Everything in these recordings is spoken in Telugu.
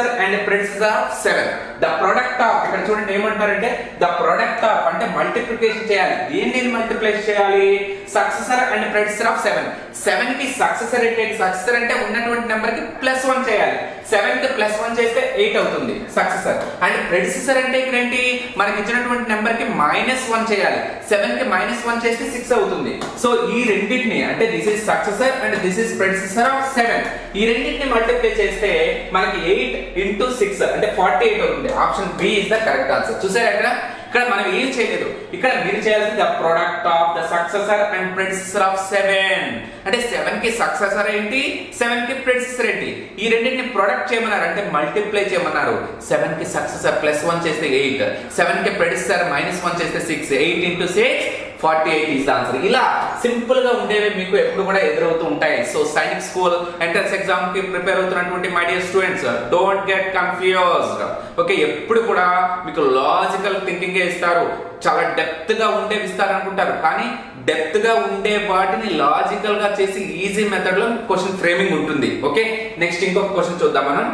Successor and predecessor of seven the product of ఇక్కడ చూడండి ఏమంటారంటే ద ప్రొడక్ట్ ఆఫ్ అంటే మల్టిప్లికేషన్ చేయాలి. దేన్ని మల్టిప్లై చేయాలి? Successor and predecessor of seven సెవెన్కి సక్సెసర్ అంటే సక్సెసర్ అంటే ఉన్నటువంటి నెంబర్కి ప్లస్ వన్ చేయాలి. సెవెన్కి ప్లస్ వన్ చేస్తే ఎయిట్ అవుతుంది సక్సెసర్ అండ్ ప్రిన్సెసర్ అంటే ఇక్కడ ఏంటి? మనకి ఇచ్చినటువంటి నెంబర్కి మైనస్ వన్ చేయాలి. సెవెన్కి మైనస్ వన్ చేస్తే సిక్స్ అవుతుంది. సో ఈ రెండింటిని అంటే this is successor and this is predecessor of seven ఈ రెండింటిని మల్టిప్లై చేస్తే మనకి ఎయిట్ ఇంటూ సిక్స్ అంటే ఫార్టీ ఎయిట్ అవుతుంది. Option B is the correct answer చూసారా ఇక్కడ? ఇక్కడ మనం ఏం చేయలేదు. ఇక్కడ మీరు చేయాల్సింది the product of the successor and predecessor of seven అంటే సెవెన్కి సక్సెసర్ ఏంటి? సెవెన్కి ప్రిన్సెసర్ ఏంటి? ఈ రెండింటిని ప్రొడక్ట్ చేయమన్నారు. అంటే మల్టిప్లై చేయమన్నారు. సెవెన్కి సక్సెసర్ ప్లస్ వన్ చేస్తే ఎయిట్ సెవెన్కి ప్రిన్సెసర్ మైనస్ వన్ చేస్తే six eight into six forty eight is answer ఇలా సింపుల్గా ఉండేవి మీకు ఎప్పుడు కూడా ఎదురవుతూ ఉంటాయి. సో సైనిక్ స్కూల్ ఎంట్రన్స్ ఎగ్జామ్కి ప్రిపేర్ అవుతున్నటువంటి my dear students don't get confused okay ఎప్పుడు కూడా మీకు లాజికల్ థింకింగ్ ఇస్తారు. చాలా డెప్త్గా ఉండేవి ఇస్తారు అనుకుంటారు. కానీ డెప్త్గా ఉండే వాటిని లాజికల్గా చేసి ఈజీ మెథడ్లో క్వశ్చన్ ఫ్రేమింగ్ ఉంటుంది. ఓకే నెక్స్ట్ ఇంకొక క్వశ్చన్ చూద్దాం మనం.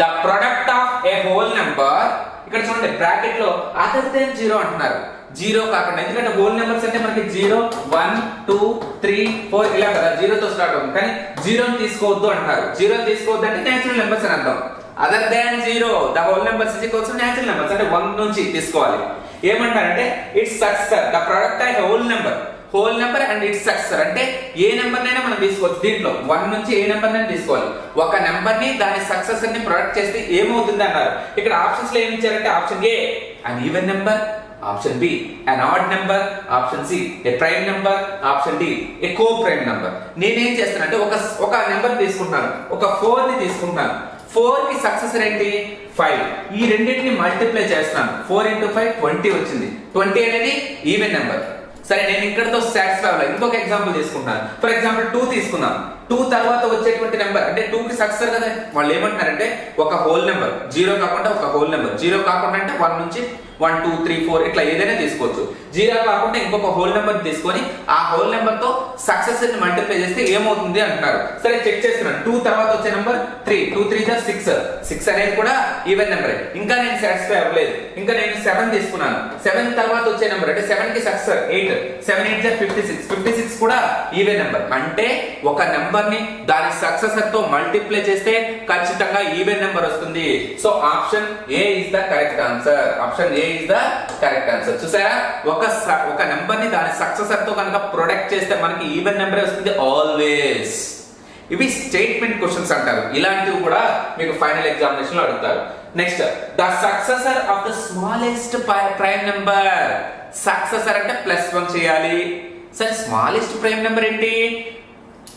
The product of a whole number ఇక్కడ చూడండి బ్రాకెట్లో అదర్ దెన్ జీరో అంటున్నారు. జీరో కాకుండా. ఎందుకంటే హోల్ నెంబర్స్ అంటే మనకి zero one two three four ఇలా కదా. జీరోతో స్టార్ట్ అవుతుంది. కానీ జీరోని తీసుకోవద్దు అంటారు. జీరో తీసుకోవద్దు అంటే నేచురల్ నెంబర్స్ అని అర్థం. Other than zero the whole numbers is equals natural numbers అంటే వన్ నుంచి తీసుకోవాలి. ఏమంటారంటే its success the product of whole number whole number and its successor అంటే ఏ నెంబర్ నైనా మనం తీసుకోవచ్చు దీంట్లో. వన్ నుంచి ఏ నెంబర్ నైనా తీసుకోవాలి. ఒక నెంబర్ని దాని సక్సెస్ని ప్రొడక్ట్ చేస్తే ఏమవుతుంది అన్నారు. ఇక్కడ ఆప్షన్స్లో ఏమి ఇచ్చారంటే option A and even number option B an odd number option C a prime number option D a co prime number నేనేం చేస్తానంటే ఒక ఒక నెంబర్ తీసుకుంటున్నాను. ఒక ఫోర్ని తీసుకుంటున్నాను. ఫోర్కి సక్సెసర్ ఏంటి? ఫైవ్ ఈ రెండింటిని మల్టిప్లై చేస్తున్నాను. ఫోర్ ఇంటూ ఫైవ్ ట్వంటీ వచ్చింది. ట్వంటీ అనేది ఈవెన్ నెంబర్ సరే నేను ఇక్కడతో సాటిస్ఫై అవ్వాలి? ఇంకొక ఎగ్జాంపుల్ తీసుకుంటాను ఫర్ ఎగ్జాంపుల్ టూ తీసుకున్నాను టూ తర్వాత వచ్చేటువంటి నెంబర్ అంటే టూ కి సక్సెస్ కదా? వాళ్ళు ఏమంటున్నారంటే ఒక హోల్ నెంబర్ జీరో కాకుండా ఒక హోల్ నెంబర్ జీరో కాకుండా అంటే వన్ నుంచి వన్ టూ త్రీ ఫోర్ ఇట్లా ఏదైనా తీసుకోవచ్చు. జీరో కాకుండా ఇంకొక హోల్ నెంబర్ తీసుకొని ఆ హోల్ నెంబర్తో సక్సెస్ని మల్టిప్లై చేస్తే ఏమవుతుంది అంటున్నారు. సరే చెక్ చేస్తున్నాను. టూ తర్వాత వచ్చే నెంబర్ త్రీ టూ త్రీ జా సిక్స్ సిక్స్ అనేది కూడా ఈవెన్ నెంబర్ ఇంకా నేను సాటిస్ఫై అవ్వలేదు. ఇంకా నేను సెవెన్ తీసుకున్నాను. సెవెన్ తర్వాత వచ్చే నెంబర్ అంటే సెవెన్కి సక్సెస్ ఎయిట్ సెవెన్ ఎయిట్ జా ఫిఫ్టీ సిక్స్ ఫిఫ్టీ సిక్స్ కూడా ఈవెన్ నెంబర్ అంటే ఒక నెంబర్ని దాని సక్సెసర్తో మల్టిప్లై చేస్తే ఖచ్చితంగా ఈవెన్ నెంబర్ వస్తుంది. So option A is the correct answer option A is the correct answer చూసారా? ఒక ఒక నెంబర్ని దాని సక్సెసర్తో కనుక ప్రొడక్ట్ చేస్తే మనకి ఈవెన్ నెంబర్ వస్తుంది? ఆల్వేస్ ఇవి స్టేట్మెంట్ క్వశ్చన్స్ అంటారు. ఇలాంటివి కూడా మీకు ఫైనల్ ఎగ్జామినేషన్లో అడుగుతారు. Next the successor of the smallest prime number successor అంటే ప్లస్ వన్ చేయాలి. సరే స్మాలెస్ట్ ప్రైమ్ నెంబర్ ఏంటి?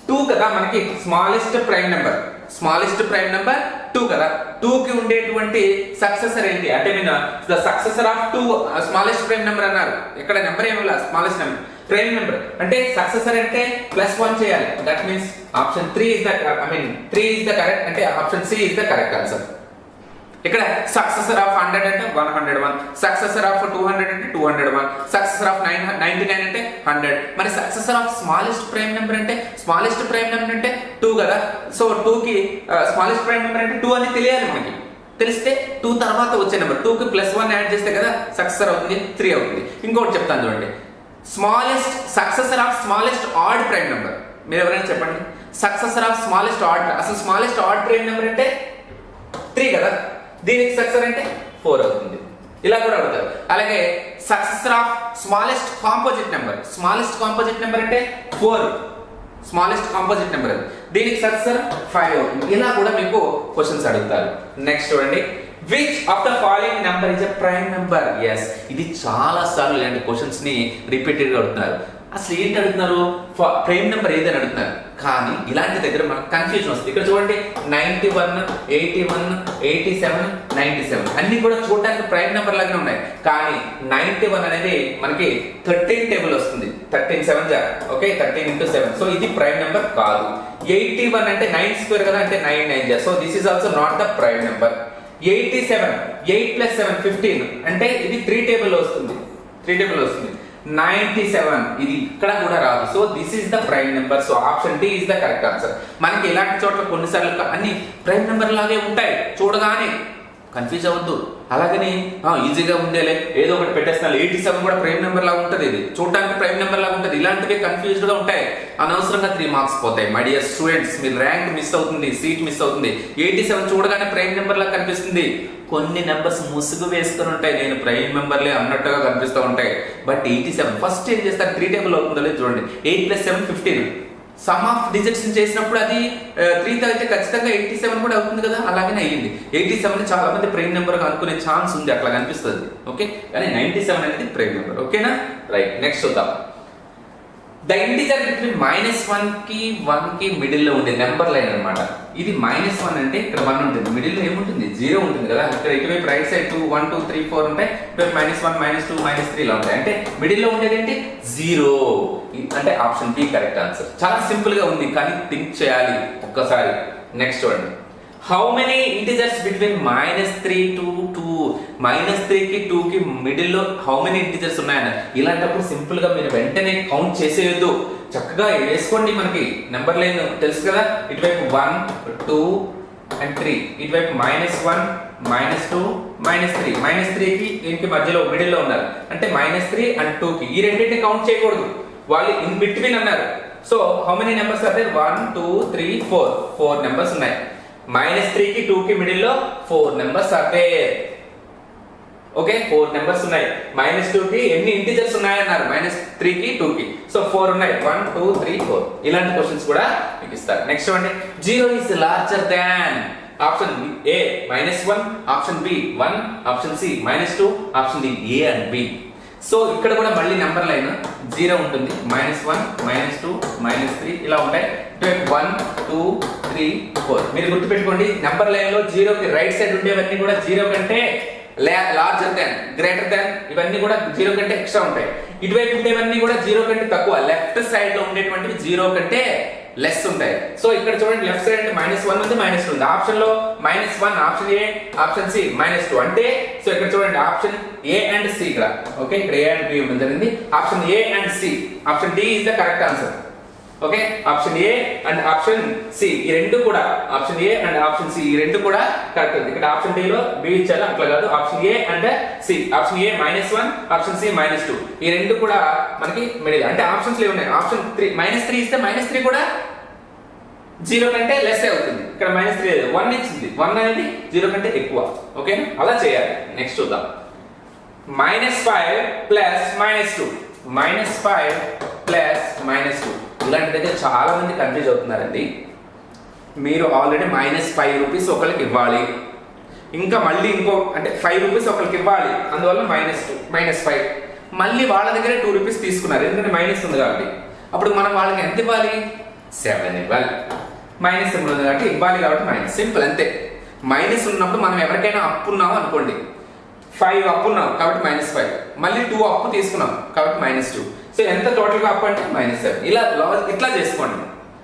టూ కదా మనకి. Smallest prime number smallest prime number two కదా? టూ కి ఉండేటువంటి సక్సెసర్ ఏంటి? అంటే నేను the successor of two smallest prime number అన్నారు. ఇక్కడ నెంబర్ ఏమి లేదు స్మాలెస్ట్ నెంబర్ ప్రైమ్ నెంబర్ అంటే సక్సెసర్ అంటే ప్లస్ వన్ చేయాలి. That means option three is the I mean three is the correct అంటే option C is the correct answer ఇక్కడ సక్సెసర్ ఆఫ్ హండ్రెడ్ అంటే one hundred one successor of two hundred అంటే two hundred one successor of nine ninety nine అంటే హండ్రెడ్ మరి successor of smallest prime number అంటే స్మాలెస్ట్ ప్రైమ్ నెంబర్ అంటే టూ కదా? సో టూ కి స్మాలెస్ట్ ప్రైమ్ నెంబర్ అంటే టూ అని తెలియాలి మనకి. తెలిస్తే టూ తర్వాత వచ్చే నెంబర్ టూ కి ప్లస్ వన్ యాడ్ చేస్తే కదా సక్సెసర్ అవుతుంది త్రీ అవుతుంది. ఇంకోటి చెప్తాను చూడండి. Smallest successor of smallest odd prime number మీరు ఎవరైనా చెప్పండి. సక్సెసర్ ఆఫ్ స్మాలెస్ట్ ఆడ్ అసలు స్మాలెస్ట్ ఆడ్ ప్రైమ్ నెంబర్ అంటే త్రీ కదా? దీనికి సక్సెస్ అంటే ఫోర్ అవుతుంది. ఇలా కూడా అడుగుతారు. అలాగే successor of smallest composite number smallest composite number అంటే ఫోర్ స్మాలెస్ట్ కాంపోజిట్ నెంబర్ అది. దీనికి సక్సెసర్ ఫైవ్ అవుతుంది. ఇలా కూడా మీకు క్వశ్చన్స్ అడుగుతారు. నెక్స్ట్ చూడండి. Which of the following number is a prime number yes ఇది చాలా సార్లు ఇలాంటి క్వశ్చన్స్ని రిపీటెడ్గా అడుగుతున్నారు. అసలు ఏంటి అడుగుతున్నారు? ప్రైమ్ నెంబర్ ఏదని అడుగుతున్నారు? కానీ ఇలాంటి దగ్గర మనకు కన్ఫ్యూజన్ వస్తుంది. ఇక్కడ చూడండి ninety one eighty one eighty seven ninety seven అన్ని కూడా చూడడానికి ప్రైమ్ నెంబర్ లాగానే ఉన్నాయి. కానీ నైన్టీ వన్ అనేది మనకి థర్టీన్ టేబుల్ వస్తుంది. థర్టీన్ సెవెన్ జా okay thirteen into seven so ఇది ప్రైమ్ నెంబర్ కాదు. ఎయిటీ వన్ అంటే నైన్ స్క్వేర్ కదా అంటే నైన్ నైన్ జా. So this is also not the prime number eighty seven eight plus seven fifteen అంటే ఇది త్రీ టేబుల్ వస్తుంది. త్రీ టేబుల్ వస్తుంది. నైన్టీ సెవెన్ ఇది ఇక్కడ కూడా రాదు. So this is the prime number so option D is the correct answer మనకి ఇలాంటి చోట్ల కొన్నిసార్లు అన్ని ప్రైమ్ నెంబర్ లాగే ఉంటాయి. చూడగానే కన్ఫ్యూజ్ అవ్వద్దు. అలాగని ఈజీగా ఉండేలే. ఏదో ఒకటి పెట్టేస్తాను ఎయిటీ సెవెన్ కూడా ప్రైమ్ నెంబర్ లాగా ఉంటుంది ఇది. చూడడానికి ప్రైమ్ నెంబర్ లాగా ఉంటుంది. ఇలాంటివి కన్ఫ్యూజ్డ్గా ఉంటాయి. అనవసరంగా త్రీ మార్క్స్ పోతాయి. మై డియర్ స్టూడెంట్స్ మీ ర్యాంక్ మిస్ అవుతుంది సీట్ మిస్ అవుతుంది. ఎయిటీ సెవెన్ చూడగానే ప్రైమ్ నెంబర్ లాగా కనిపిస్తుంది. కొన్ని నెంబర్స్ ముసుగు వేసుకుని ఉంటాయి. నేను ప్రైమ్ మెంబర్లే అన్నట్టుగా కనిపిస్తూ ఉంటాయి. బట్ ఎయిటీ సెవెన్ ఫస్ట్ ఏం చేస్తారు? త్రీ టేబుల్ అవుతుందో చూడండి. Eight plus seven fifteen sum of digits చేసినప్పుడు అది త్రీతో అయితే ఖచ్చితంగా ఎయిటీ సెవెన్ కూడా అవుతుంది కదా? అలాగనే అయ్యింది. ఎయిటీ సెవెన్ చాలా మంది ప్రైమ్ నెంబర్ అనుకునే ఛాన్స్ ఉంది అట్లా కనిపిస్తుంది. ఓకే కానీ నైన్టీ సెవెన్ అనేది ప్రైమ్ నెంబర్ ఓకేనా రైట్ నెక్స్ట్ చూద్దాం. ద ఇంటిజర్ బిట్వీన్ మైనస్ వన్కి వన్కి మిడిల్లో ఉండే నెంబర్ లైన్ అనమాట ఇది మైనస్ వన్ అంటే ఇక్కడ వన్ ఉంటుంది. మిడిల్లో ఏముంటుంది? జీరో ఉంటుంది కదా. ఇక్కడ ఇటువైపు right side two one two three four ఉంటాయి. ఇటువైపు minus one minus two minus three ఇలా ఉంటాయి. అంటే మిడిల్లో ఉండేది ఏంటి? జీరో. అంటే ఆప్షన్ బి కరెక్ట్ ఆన్సర్. చాలా సింపుల్గా ఉంది కానీ థింక్ చేయాలి ఒక్కసారి. నెక్స్ట్ చూడండి. How many integers between minus three to two minus త్రీకి టూకి మిడిల్లో మిడిల్లో హౌ మెనీ ఇంటిజర్స్ ఉన్నాయన్న ఇలాంటప్పుడు సింపుల్గా మీరు వెంటనే కౌంట్ చేసేయద్దు. చక్కగా వేసుకోండి మనకి. నెంబర్ లైన్ తెలుసు కదా? ఇటువైపు వన్ టూ అండ్ త్రీ ఇటువైపు minus one minus two minus three minus త్రీకి దీనికి మధ్యలో మిడిల్లో ఉన్నారు అంటే మైనస్ త్రీ అండ్ టూకి ఈ రెండింటిని కౌంట్ చేయకూడదు. వాళ్ళు ఇన్ బిట్వీన్ అన్నారు. సో హౌ మెనీ నెంబర్స్ అంటే one two three four four numbers ఉన్నాయి. మైనస్ త్రీ కి టూ కి మిడిల్లో ఫోర్ నెంబర్స్ అదే ఓకే ఫోర్ నెంబర్స్ ఉన్నాయి. మైనస్ టూ కి ఎన్ని ఇంటిజర్స్ ఉన్నాయన్నారు? మైనస్ త్రీ కి టూ కి. సో ఫోర్ ఉన్నాయి. వన్ టూ త్రీ ఫోర్ ఇలాంటి క్వశ్చన్స్ కూడా మీకు ఇస్తారు. నెక్స్ట్ చూడండి. Zero is larger than option A minus one option B one option C minus two option D A and B so ఇక్కడ కూడా మళ్ళీ నెంబర్ లైన్ జీరో ఉంటుంది. Minus one minus two minus three ఇలా ఉంటాయి. వన్ టూ త్రీ ఫోర్ మీరు గుర్తుపెట్టుకోండి నెంబర్ లైన్లో జీరోకి రైట్ సైడ్ ఉండేవన్నీ కూడా జీరో కంటే లార్జర్ దాన్ గ్రేటర్ దాన్ ఇవన్నీ కూడా జీరో కంటే ఎక్స్ట్రా ఉంటాయి. ఇటువైపు ఉండేవన్నీ కూడా జీరో కంటే తక్కువ. లెఫ్ట్ సైడ్లో ఉండేటువంటివి జీరో కంటే లెస్ ఉంటాయి. సో ఇక్కడ చూడండి లెఫ్ట్ సైడ్ అంటే మైనస్ వన్ ఉంది మైనస్ టూ ఉంది. ఆప్షన్లో minus one option A option C minus two అంటే సో ఇక్కడ చూడండి ఆప్షన్ ఏ అండ్ సి ఇక్కడ. ఓకే ఇక్కడ ఏ అండ్ బి ఇవ్వడం జరిగింది. Option A and C option D is the correct answer okay option A and option C ఈ రెండు కూడా. Option A and option C ఈ రెండు కూడా కరెక్ట్ ఉంది. ఇక్కడ ఆప్షన్ డి లో బి ఇచ్చారు అట్లా కాదు. Option A and C option A minus one option C minus two ఈ రెండు కూడా మనకి మిడిల్ అంటే ఆప్షన్స్ లేవు ఉన్నాయి. ఆప్షన్ త్రీ మైనస్ త్రీ ఇస్తే మైనస్ త్రీ కూడా జీరో కంటే లెస్ అవుతుంది. ఇక్కడ మైనస్ త్రీ వన్ ఇచ్చింది. వన్ అనేది జీరో కంటే ఎక్కువ. ఓకే అలా చేయాలి. నెక్స్ట్ చూద్దాం. Minus five plus minus two minus five plus minus two ఇలాంటి దగ్గర చాలా మంది కన్ఫ్యూజ్ అవుతున్నారండి. మీరు ఆల్రెడీ మైనస్ ఫైవ్ రూపీస్ ఒకరికి ఇవ్వాలి. ఇంకా మళ్ళీ ఇంకో అంటే ఫైవ్ రూపీస్ ఒకరికి ఇవ్వాలి. అందువల్ల మైనస్ టూ మైనస్ ఫైవ్ మళ్ళీ వాళ్ళ దగ్గరే టూ రూపీస్ తీసుకున్నారు. ఎందుకంటే మైనస్ ఉంది కాబట్టి. అప్పుడు మనం వాళ్ళకి ఎంత ఇవ్వాలి? సెవెన్ ఇవ్వాలి. మైనస్ ఉంది కాబట్టి ఇవ్వాలి కాబట్టి మైనస్ సింపుల్ అంతే. మైనస్ ఉన్నప్పుడు మనం ఎవరికైనా అప్పున్నాము అనుకోండి ఫైవ్ అప్పు ఉన్నాం కాబట్టి మైనస్ ఫైవ్ మళ్ళీ టూ అప్పు తీసుకున్నాం కాబట్టి మైనస్ టూ సో ఎంత టోటల్ అప్ అప్పు అంటే మైనస్ సెవెన్ ఇలా లాజిక్ ఇట్లా చేసుకోండి.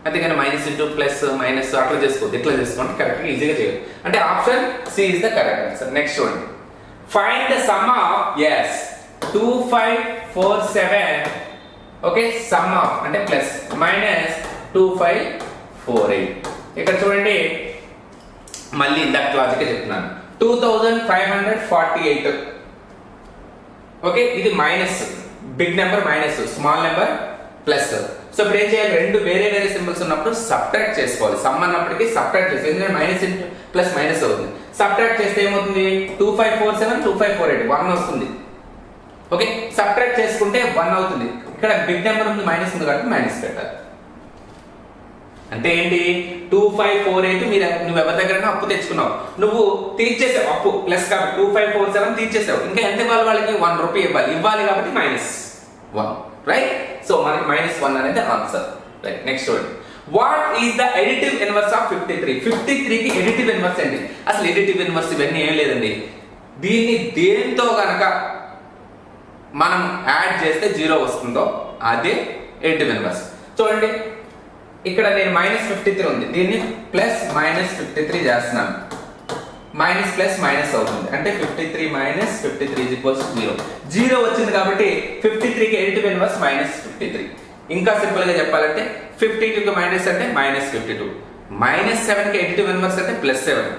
అంతేగాని మైనస్ ఇంటూ ప్లస్ మైనస్ అట్లా చేసుకోవద్దు. ఇట్లా చేసుకోండి. కరెక్ట్గా ఈజీగా చేయాలి. అంటే option C is the correct answer next చూడండి find the sum of S two five four seven okay sum of అంటే plus minus two five four eight ఇక్కడ చూడండి. మళ్ళీ ఇందాక లాజిక్ చెప్తున్నాను. Two thousand five hundred forty eight okay ఇది minus big number minus small number plus so ఇప్పుడు ఏం చేయాలి? రెండు వేరే వేరే సింబల్స్ ఉన్నప్పుడు సబ్ట్రాక్ట్ చేసుకోవాలి. సమ్ అన్నప్పటికీ సబ్ట్రాక్ట్ చేసి ఎందుకంటే మైనస్ ప్లస్ మైనస్ అవుతుంది. సబ్ట్రాక్ట్ చేస్తే ఏమవుతుంది? Two five four seven two five four eight one వస్తుంది ఓకే సబ్ట్రాక్ట్ చేసుకుంటే వన్ అవుతుంది. ఇక్కడ బిగ్ నెంబర్ ఉంది మైనస్ ఉంది కాబట్టి మైనస్ పెట్టాలి. అంటే ఏంటి? టూ ఫైవ్ ఫోర్ ఎయిట్ మీరు నువ్వు ఎవరి దగ్గర అప్పు తెచ్చుకున్నావు. నువ్వు తీర్చేసావు అప్పు ప్లస్ కాబట్టి టూ ఫైవ్ ఫోర్ సెవెన్ తీర్చేసావు. ఇంకా ఎంత ఇవ్వాలి వాళ్ళకి? వన్ రూపీ ఇవ్వాలి. ఇవ్వాలి కాబట్టి మైనస్ వన్ రైట్ సో మనకి మైనస్ వన్ అనేది ఆన్సర్ రైట్ నెక్స్ట్ చూడండి what is the additive inverse of fifty three fifty త్రీకి ఎడిటివ్ ఇన్వర్స్ అండి అసలు ఎడిటివ్ ఇన్వర్స్ ఇవన్నీ ఏం లేదండి. దీన్ని దేంతో గనక మనం యాడ్ చేస్తే జీరో వస్తుందో అదే ఎడిటివ్ ఇన్వర్స్ చూడండి. ఇక్కడ నేను మైనస్ ఫిఫ్టీ త్రీ ఉంది. దీన్ని ప్లస్ మైనస్ ఫిఫ్టీ త్రీ చేస్తున్నాను. మైనస్ ప్లస్ మైనస్ అవుతుంది. అంటే fifty three minus fifty three equals zero zero వచ్చింది కాబట్టి ఫిఫ్టీ త్రీకి additive inverse minus fifty three ఇంకా సింపుల్గా చెప్పాలంటే ఫిఫ్టీ టూకి మైనస్ అంటే మైనస్ ఫిఫ్టీ టూ మైనస్ సెవెన్కి ఎయిట్ ఇన్వర్స్ అంటే ప్లస్ సెవెన్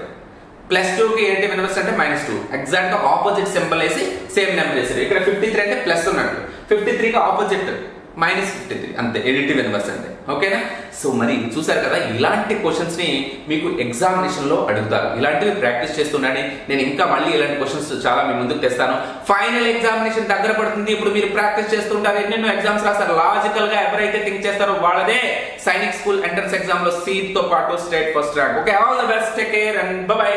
ప్లస్ టూకి ఎయిట్ ఇన్వర్స్ అంటే మైనస్ టూ ఎగ్జాక్ట్గా ఆపోజిట్ సింబల్ వేసి సేమ్ నెంబర్ వేసారు ఇక్కడ ఫిఫ్టీ త్రీ అంటే ప్లస్ ఉన్నట్టు. ఫిఫ్టీ త్రీకి ఆపోజిట్ మైనస్ ఫిఫ్టీ త్రీ అంతే ఎడిటివ్ ఇన్వర్స్ అంతే. ఓకేనా? సో మరి చూసారు కదా ఇలాంటి క్వశ్చన్స్ని మీకు ఎగ్జామినేషన్లో అడుగుతారు. ఇలాంటివి ప్రాక్టీస్ చేస్తున్నాను నేను ఇంకా మళ్ళీ ఇలాంటి క్వశ్చన్స్ చాలా మీ ముందుకు తెస్తాను. ఫైనల్ ఎగ్జామినేషన్ దగ్గర పడుతుంది. ఇప్పుడు మీరు ప్రాక్టీస్ చేస్తుంటారు. ఎన్నెన్నో ఎగ్జామ్స్ రాస్తారు. లాజికల్గా ఎవరైతే థింక్ చేస్తారో వాళ్ళదే సైనిక్ స్కూల్ ఎంట్రన్స్ ఎగ్జామ్లో సీట్తో పాటు state first rank okay all the best take care and bye